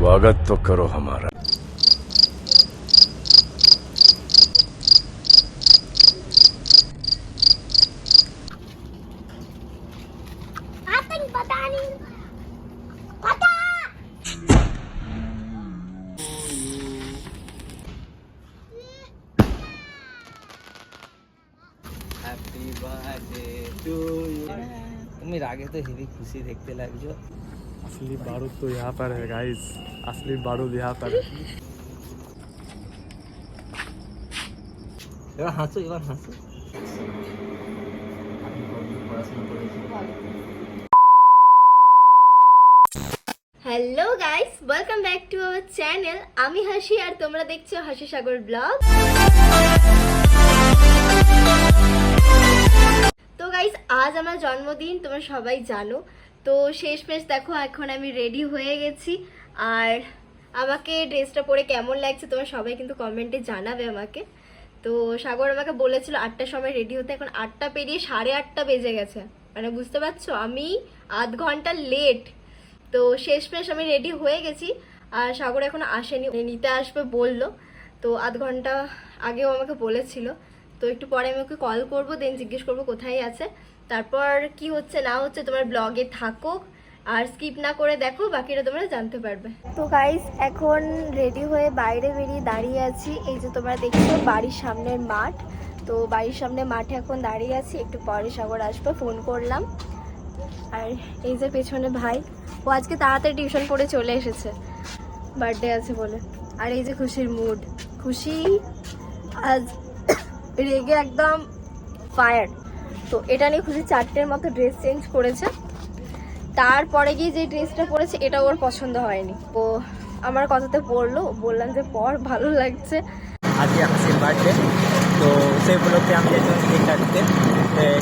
स्वागत तो करो हमारा आतंक पता नहीं पता হ্যাপি বার্থডে টু ইউ তুমি আগে তো হেভি খুশি দেখতে লাগছো असली बारूद तो यहाँ पर है गाइस असली बारूद यहाँ पर है এবার হাসো এবার হাসো hello guys welcome back to our channel আমি হাসি আর তোমরা দেখছো হাসি সাগর ব্লগ তো গাইস আজ আমার জন্মদিন তোমরা সবাই জানো তো শেষমেশ দেখো এখন আমি রেডি হয়ে গেছি আর আমাকে ড্রেসটা পরে কেমন লাগছে তোমরা সবাই কিন্তু কমেন্টে জানাবে আমাকে। তো সাগর আমাকে বলেছিল আটটার সময় রেডি হতে, এখন আটটা পেরিয়ে সাড়ে আটটা বেজে গেছে। মানে বুঝতে পারছ? আমি আধ ঘণ্টা লেট তো শেষমেশ আমি রেডি হয়ে গেছি, আর সাগর এখন আসেনি। নিতে আসবে বলল। তো আধ ঘণ্টা আগেও আমাকে বলেছিল। তো একটু পরে আমি ওকে কল করব দেন জিজ্ঞেস করব কোথায় আছে। তারপর কি হচ্ছে, না হচ্ছে, তোমার ব্লগে থাকো আর স্কিপ না করে দেখো, বাকিটা তোমরা জানতে পারবে। তো গাইস এখন রেডি হয়ে বাইরে বেরিয়ে দাঁড়িয়ে আছি। এই যে তোমরা দেখছ, বাড়ির সামনের মাঠ। তো বাড়ির সামনে মাঠে এখন দাঁড়িয়ে আছি। একটু পরে সাগর আসবে ফোন করলাম। আর এই যে পেছনে ভাই, ও আজকে তাড়াতাড়ি টিউশন পড়ে চলে এসেছে। বার্থডে আছে বলে। আর এই যে খুশির মুড খুশি আজ রেগে একদম ফায়ার তো এটা নিয়ে খুশি চারটের মতো ড্রেস চেঞ্জ করেছে। তারপরে গিয়ে যে ড্রেসটা পরেছে, এটা ওর পছন্দ হয়নি। তো আমার কথাতে পড়ল, বললাম যে, পর, ভালো লাগছে। আজকে হাসির বার্থডে তো সেই উপলক্ষে আমি যাচ্ছি কেক কাটতে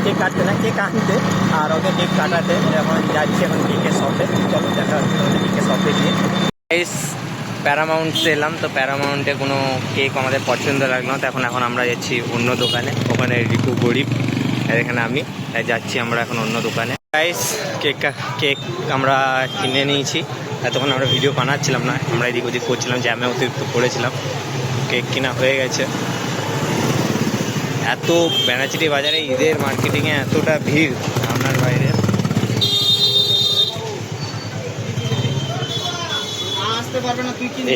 কেক কাটতে না কেক আনতে, আর ওকে কেক কাটাতে। এখন যাচ্ছি এখন কেকের শপে চলো দেখা হচ্ছে কেকের শপে গিয়ে। প্যারামাউন্টসে এলাম, তো প্যারামাউন্টে কোনো কেক আমাদের পছন্দ লাগল না, তো এখন এখন আমরা যাচ্ছি অন্য দোকানে। ওখানে রিকু গরিব, আর এখানে আমি। তাই যাচ্ছি আমরা এখন অন্য দোকানে। গাইস কেক কেক আমরা কিনে নিয়েছি। এতক্ষণ আমরা ভিডিও বানাচ্ছিলাম না, আমরা এদিক ওদিক করছিলাম জ্যামে অতিরিক্ত করেছিলাম কেক কিনা হয়ে গেছে। এত ব্যানাচিটি বাজারে ঈদের মার্কেটিংয়ে এতটা ভিড় আপনার বাইরে।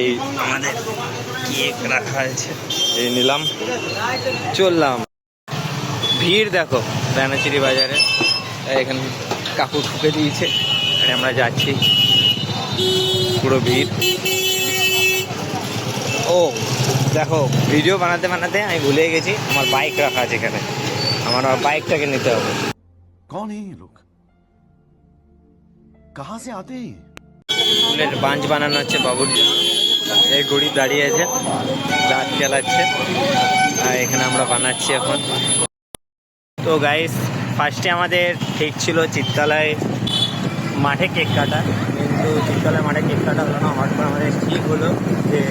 এই আমাদের কেক রাখা আছে এই নিলাম। চললাম। ভিড় দেখো ব্যানাচিরি বাজারে। এখানে কাকু ঢুকে দিয়েছে। আর আমরা যাচ্ছি। পুরো ভিড়। ও দেখো ভিডিও বানাতে বানাতে আমি ভুলে গেছি। আমার বাইক রাখা আছে এখানে। আমার বাইকটাকে নিতে হবে। কন লোক কাহা সে আতে বুলেট বাঞ্চ বানানো হচ্ছে বাবুর জন্য এই গরিব দাঁড়িয়ে আছে। দাঁত খেলাচ্ছে। আর এখানে আমরা বানাচ্ছি এখন। তো গাইস ফার্স্টে আমাদের ঠিক ছিল চিত্তালয় মাঠে কেক কাটা, কিন্তু চিত্তালয় মাঠে কেক কাটা হলো না। হঠাৎ করে আমাদের ঠিক হলো যে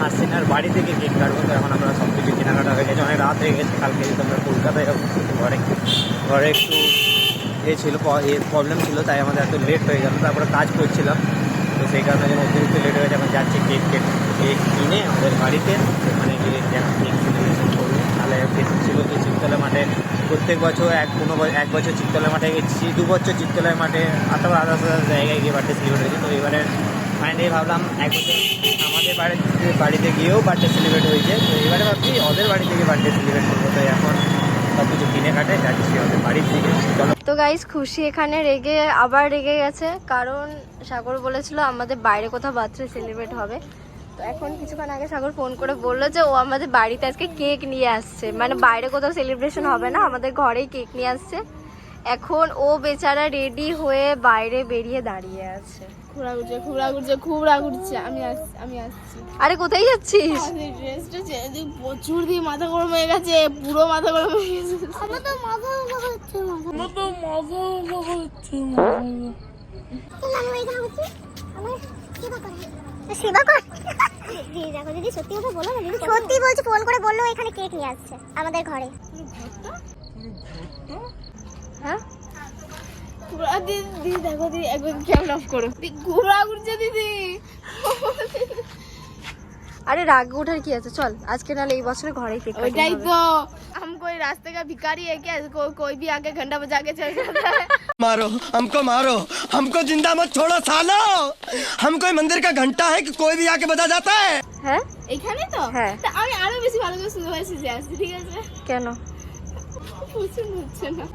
হাসিনার বাড়ি থেকে কেক কাটবো, তো এখন আমরা সব কিছু কেনাকাটা হয়ে গেছে। অনেক রাত হয়ে গেছে, কালকে যেহেতু আমরা কলকাতায় যাব ঘরে ঘরে একটু এ ছিল প্রবলেম ছিল, তাই আমাদের এত লেট হয়ে গেল। তারপরে কাজ করছিলাম, তো সেই কারণে যেন অতিরিক্ত লেট হয়ে গেছে। এখন যাচ্ছি কেক কেক কেক কিনে আমাদের বাড়িতে, ওখানে গিয়ে কেক সেলিব্রেশন করব তাহলে ছিল তো চিত্তলা মাঠে প্রত্যেক বছর এক কোনো এক বছর চিত্তলা মাঠে গেছি, দু বছর চিত্তলায় মাঠে অথবা আদার্স জায়গায় গিয়ে বার্থডে সেলিব্রেট হয়েছে। তো এবারে ফাইনালি ভাবলাম এক বছর আমাদের বাড়িতে বাড়িতে গিয়েও বার্থডে সেলিব্রেট হয়েছে। তো এবারে ভাবছি ওদের বাড়ি থেকে বার্থডে সেলিব্রেট করব। তো এখন সব কিছু কিনে কাটে যাচ্ছি ওদের বাড়ির দিকে। তো গাইস খুশি এখানে রেগে, আবার রেগে গেছে। কারণ সাগর বলেছিল আমাদের বাইরে কোথাও বার্থডে সেলিব্রেট হবে। তো এখন কিছুক্ষণ আগে সাগর ফোন করে বলল যে ও আমাদের বাড়িতে আজকে কেক নিয়ে আসছে। মানে বাইরে কোথাও সেলিব্রেশন হবে না আমাদের ঘরেই কেক নিয়ে আসছে। এখন ও বেচারা রেডি হয়ে বাইরে বেরিয়ে দাঁড়িয়ে আছে। খুব রাগ উঠছে খুব রাগ উঠছে আমি আসছি আমি আসছি। আরে কোথায় যাচ্ছিস? ড্রেসটা ছেড়ে প্রচুর দিয়ে মাথা গরম হয়ে গেছে পুরো মাথা গরম হয়ে গেছে। আমার তো মাথা ব্যথা হচ্ছে আমার তো মাথা ব্যথা হচ্ছে সেবা কর। দেখো দিদি সত্যি কথা বলো না দিদি সত্যি বলছি ফোন করে বলল এখানে কেক নিয়ে আসছে আমাদের ঘরে। হ্যাঁ? দিদি দিদি দেখো দিদি একবার ক্যামেরা অফ করো। দিদি। আরে রাগ ওঠার কি আছে? চল আজকে নাহলে এই বছরে ঘরে কেক ওইটাই তো। कोई रास्ते का भिखारी है क्या को, कोई भी आके घंटा बजा के चल जाता है मारो हमको मारो हमको जिंदा मत छोड़ो सालो हम कोई मंदिर का घंटा है कि कोई भी आके बजा जाता है হ্যাঁ এখানে তো হ্যাঁ। তা আমি আরো বেশি ভালো করে শুনতে পাচ্ছি যে আসছি ঠিক আছে কেন পছন্দ হচ্ছে না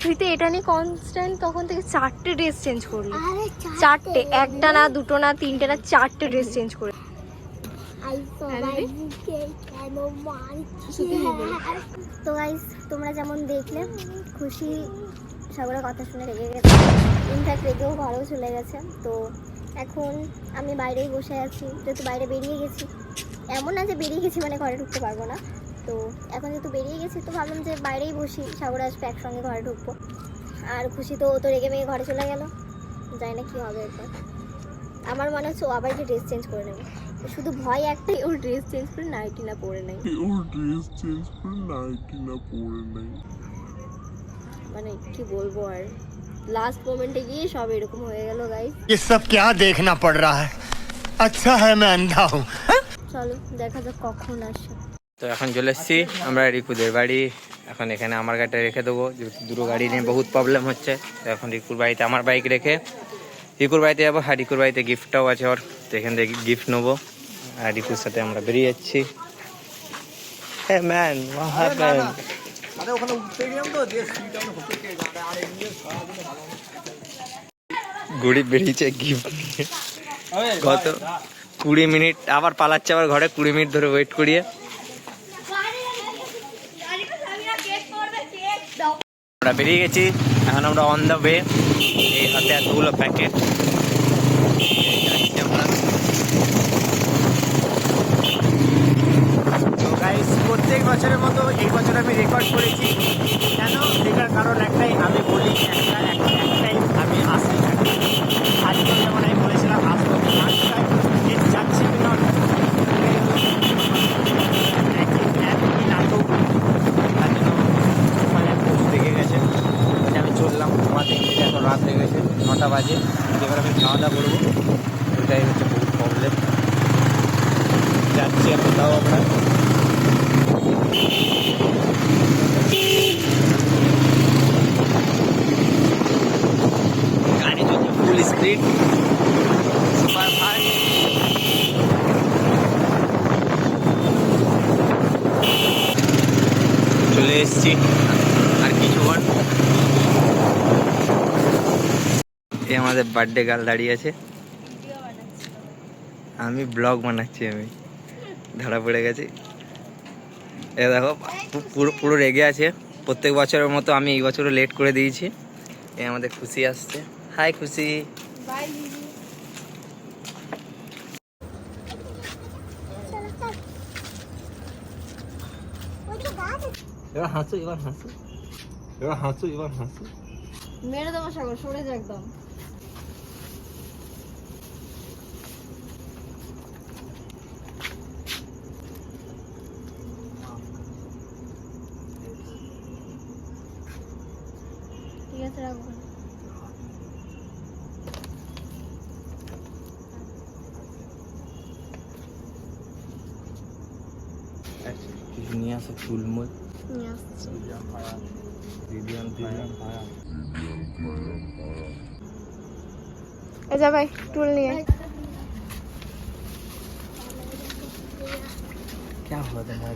তুই তো এটা নিয়ে কনস্ট্যান্ট তখন থেকে চারটে ড্রেস চেঞ্জ করলি আরে চারটে একটা না দুটো না তিনটে না চারটে ড্রেস চেঞ্জ করে তো গাইস তোমরা যেমন দেখলে, খুশি সাগরের কথা শুনে রেগে গেছে। ইনফ্যাক্ট রেগেও ঘরেও চলে গেছে। তো এখন আমি বাইরেই বসে আছি, যেহেতু বাইরে বেরিয়ে গেছি। এমন না যে বেরিয়ে গেছি মানে ঘরে ঢুকতে পারব না। তো এখন যেহেতু বেরিয়ে গেছি, তো ভাবলাম যে বাইরেই বসি সাগর আসবে, একসঙ্গে ঘরে ঢুকবো। আর খুশি তো ও তো রেগে মেগে ঘরে চলে গেল। জানি না কী হবে এরপর। আমার মনে হচ্ছে ও আবার যে ড্রেস চেঞ্জ করে নেবে। শুধু ভয় একটাই ওর ড্রেস চেঞ্জ করে নাইটি না পরে নেই মানে কি বলবো আর লাস্ট মোমেন্টে গিয়ে সব এরকম হয়ে গেল গাইস ये सब क्या देखना पड़ रहा है अच्छा है मैं अंधा हूँ চলো দেখা যাক কখন আসে তো এখন চলে এসেছি আমরা রিকুদের বাড়ি এখন এখানে আমার গাড়িটা রেখে দেবো যেহেতু দুটো গাড়ি নিয়ে বহুত প্রবলেম হচ্ছে তো এখন রিকুর বাড়িতে আমার বাইক রেখে রিকুর বাড়িতে যাবো আর রিকুর বাড়িতে গিফটটাও আছে ওর তো এখান থেকে গিফট নেবো আর রিকুর সাথে আমরা বেরিয়ে যাচ্ছি। হ্যাঁ ম্যান গুড়ি বেরিয়েছে গিফট কত কুড়ি মিনিট, আবার পালাচ্ছে, আবার ঘরে কুড়ি মিনিট ধরে ওয়েট করিয়ে। আমরা বেরিয়ে গেছি, এখন আমরা অন দ্য ওয়ে এই হাতে এতগুলো প্যাকেট তো গাইস প্রত্যেক বছরের মতো এই বছর আমি রেকর্ড করেছি। কেন? লেখার কারণ একটাই আমি বলি একটা এক- একটাই আমি আসি আজকে যেমন আমি বলেছিলাম আসব ফার্স্ট টাইম যে যাচ্ছি কি না একই একই নাটক তার জন্য মানে পশু দেখে গেছে বলছে আমি চললাম ঘুমাতে গেছে এখন রাত হয়ে গেছে নটা বাজে এবার আমি খাওয়া দাওয়া করব ওটাই হচ্ছে বহুত প্রবলেম যাচ্ছি এখন তাও আমরা গাড়ি চলছে ফুল স্পিড সুপার ফাস্ট চলে এসেছি আর কিছুক্ষণ এই আমাদের বার্থডে গার্ল দাঁড়িয়ে আছে। আমি ব্লগ বানাচ্ছি আমি। ধরা পড়ে গেছি। এ দেখো পুরো পুরো রেগে আছে। প্রত্যেক বছরের মতো আমি এই বছরও লেট করে দিয়েছি। এ আমাদের খুশি আসছে। হাই খুশি। এবার হাসো এবার হাসো। এবার হাসো এবার হাসো। মেরে দেবো সাগর সরে যা একদম ঠিক আছে রাখব কিছু নিয়ে আসো চুলমুল নিয়ে আসছি দিদিয়ান এ যা ভাই টুল নিয়ে क्या हुआ तुम्हारा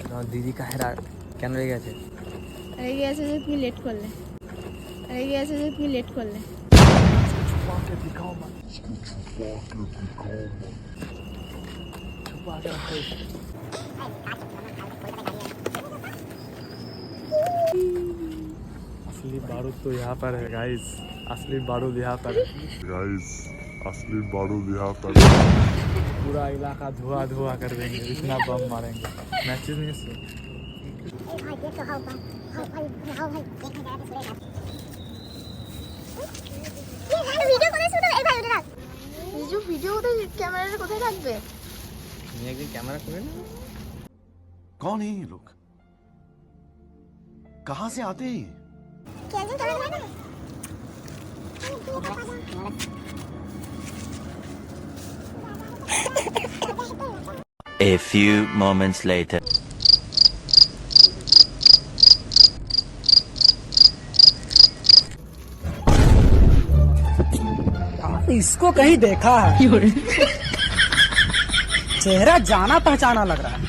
তোমার দিদি কাহেরা কেন রেগে গেছে রেগে আছে যে তুমি লেট করলে রেগে আছে যে তুমি লেট করলে असली बारूद तो यहाँ पर है गाइस असली बारूद यहाँ पर है गाइस असली बारूद यहाँ पर है। पूरा इलाका धुआं धुआं कर देंगे इतना बम मारेंगे मैसेज नहीं ভিডিও কোথায় ক্যামেরাটা কোথায় থাকবে তুমি একদিন ক্যামেরা করে না कौन है ये लोग कहां से आते हैं ये? A few moments later. इसको कहीं देखा है। चेहरा जाना पहचाना लग रहा है।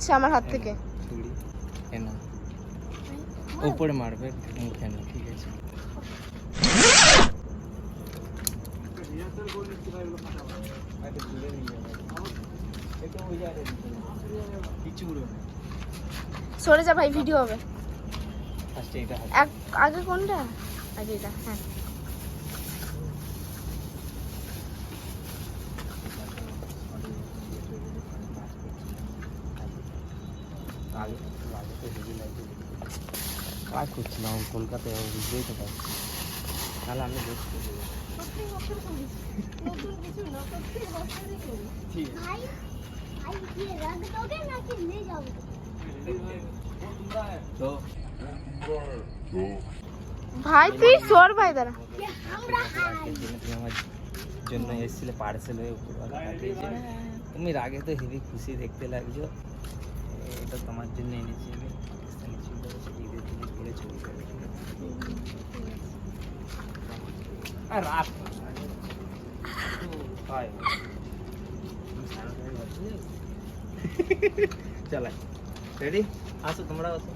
নিয়ে নিচ্ছে আমার হাত থেকে। চুড়ি কেন উপরে মারবে মুখে না ঠিক আছে। সরে যা ভাই ভিডিও হবে। ফার্স্টে এটা এক আগে কোনটা? আগে এটা হ্যাঁ। খুঁজছিলাম কলকাতায় বুঝতেই তো পারছি তাহলে আমি দেখছি। ভাই তুই সর ভাই দাঁড়া। জন্য এসেছিলে পার্সেল হয়ে তুমি রাগে তো হেভি খুশি দেখতে লাগছো। এটা তোমার জন্য এনেছি চলাই রেডি আসো তোমরা আসো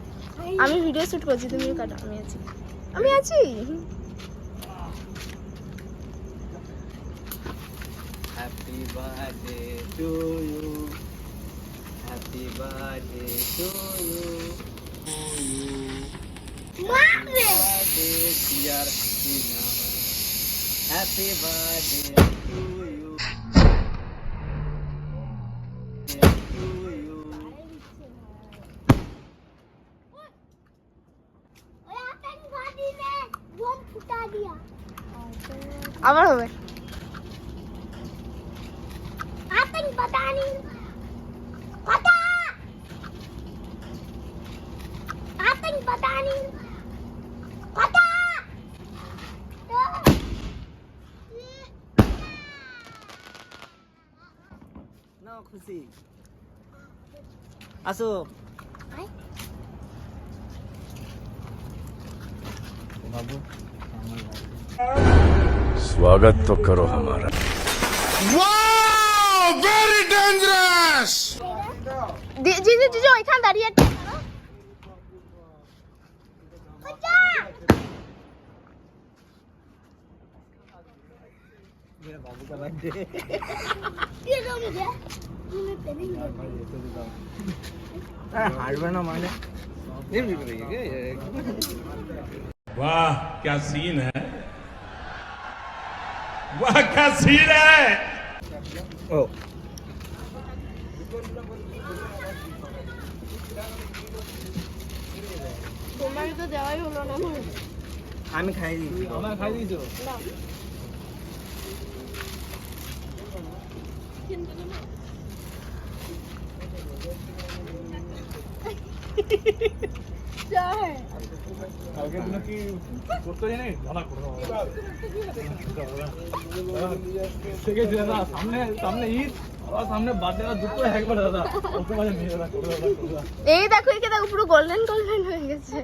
আমি ভিডিও শুট করছি তুমি কাটো আমি আছি আমি আছি happy birthday to you happy birthday to you birthday dear Hasina happy birthday to you happy birthday to you আবার হবে আপনি বাতানি কথা আপনি বাতানি আনছি আসো। স্বাগত তো করো হামারা ওয়াও ভেরি ডेंजरस জি জি জি এখান দাঁড়িয়ে বাবু का बर्थडे ये वाह क्या सीन है? वाह क्या सीन है? ओ। আমি খাই দিয়েছি আমার। খাই দিয়েছ। না। এই দেখো একে দেখো পুরো গোল্ডেন গোল্ডেন হয়ে গেছে।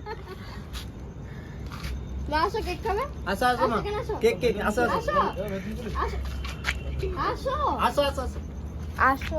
মা আসো কেক খাবে? আসো আসো কেক কেক আসো আসো আসো। আসো।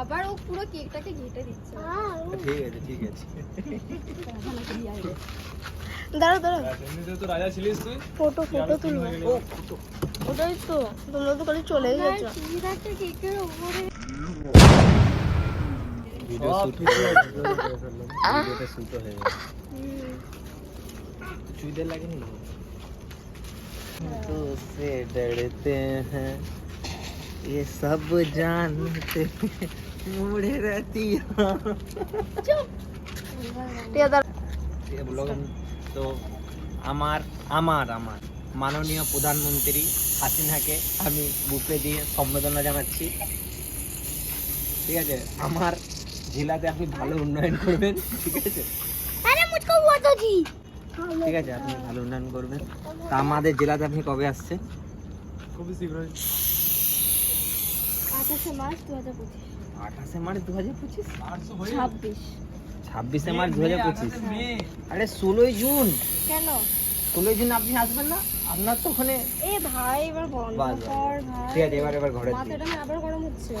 আবার ও পুরো কেকটাকে ঘেটে দিচ্ছে। ঠিক আছে ঠিক আছে। দাঁড়া দাঁড়া এমনিতে তো রাজা ছিলিস তুই? ফটো ফটো তুলবো। ও ফটো। ওটাই তো তোমরা তো খালি চলে গেছো। চিড়াটা কেকের উপরে। ভিডিও শুট ভিডিওটা হ্যাঁ। তো সে ডরতে হ্যাঁ। ये सब जानते हैं, मुड़े रहती ঠিক আছে দাঁড়াও। তো আমার আমার আমার মাননীয় প্রধানমন্ত্রী হাসিনাকে আমি বুকে দিয়ে সম্বোধনা জানাচ্ছি ঠিক আছে আমার জেলাতে আপনি ভালো উন্নয়ন করবেন ঠিক আছে আরে মুঝকো वो तो जी ঠিক আছে আপনি ভালো উন্নয়ন করবেন তা আমাদের জেলাতে আপনি কবে আসছেন খুবই শীঘ্রই আঠাশে মার্চ দু হাজার পঁচিশ আঠাশে মার্চ দু হাজার পঁচিশ আটশো হয়ে ছাব্বিশ ছাব্বিশে মার্চ দু হাজার পঁচিশ মে আরে ষোলোই জুন কেন ষোলোই জুন আপনি আসবেন না আপনার তো ওখানে এ ভাই এবার বন্ধ বাস, বাস। কর ভাই ঠিক আছে এবার এবার ঘরে দিই। মাথাটা না আবার গরম হচ্ছে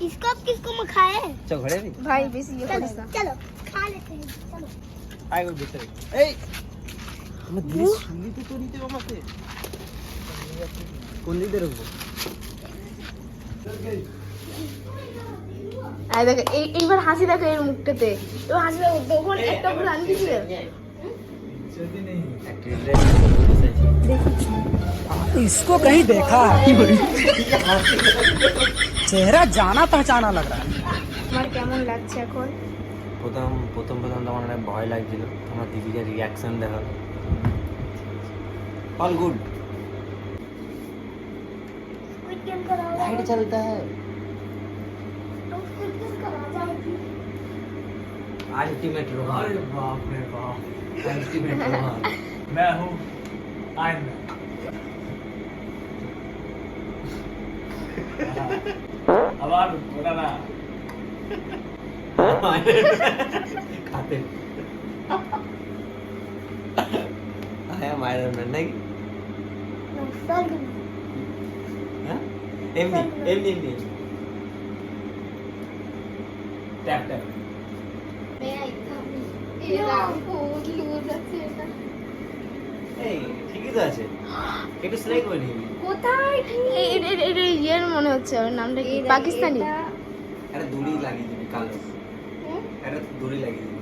इसको अब किसको मखाए চ ঘরে দিই ভাই বেশি ইয়ে चलो করিস না चलो खा लेते हैं चलो আয় ওর ভিতরে এই আমার দিদি শুনলি তো তো নিতে আমাকে কোন দিকে রাখবো আই দেখো এই এইবার হাসি দেখো এর মুখটাতে তো হাসি দেখো তখন একটা করে আনবি ছিল इसको कहीं देखा है चेहरा जाना पहचाना लग रहा है তোমার কেমন লাগছে এখন প্রথম প্রথম প্রথম তো আমার অনেক ভয় লাগছিল আমার দিদিকে রিয়াকশন দেখা অল গুড स्क्विड गेम करा लाइट चलता है। अल्टीमेट अरे बाप रे बाप। अल्टीमेट मैं हूँ आयरन मैन अब आप बोला ना खाते। आई आयरन मैन नहीं? এমনি এমনি এমনি ট্যাপ ট্যাপ ঠিকই তো আছে। একটু সেলাই করে নিবি। কোথায় এটা ইয়ের মনে হচ্ছে ওর নামটা কি? পাকিস্তানি? একটা দড়ি লাগিয়ে দিবি কালো। একটা দড়ি লাগিয়ে দিবি।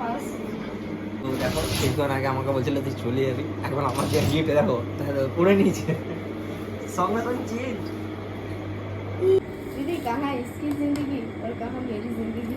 পাস তো দেখো কিছুক্ষণ আগে আমাকে বলছিল তুই চলে যাবি এখন আমার যে গিফট দেখো তাহলে করে নিয়েছে সঙ্গে সঙ্গে চেঞ্জ दीदी कहाँ इसकी जिंदगी और कहाँ मेरी जिंदगी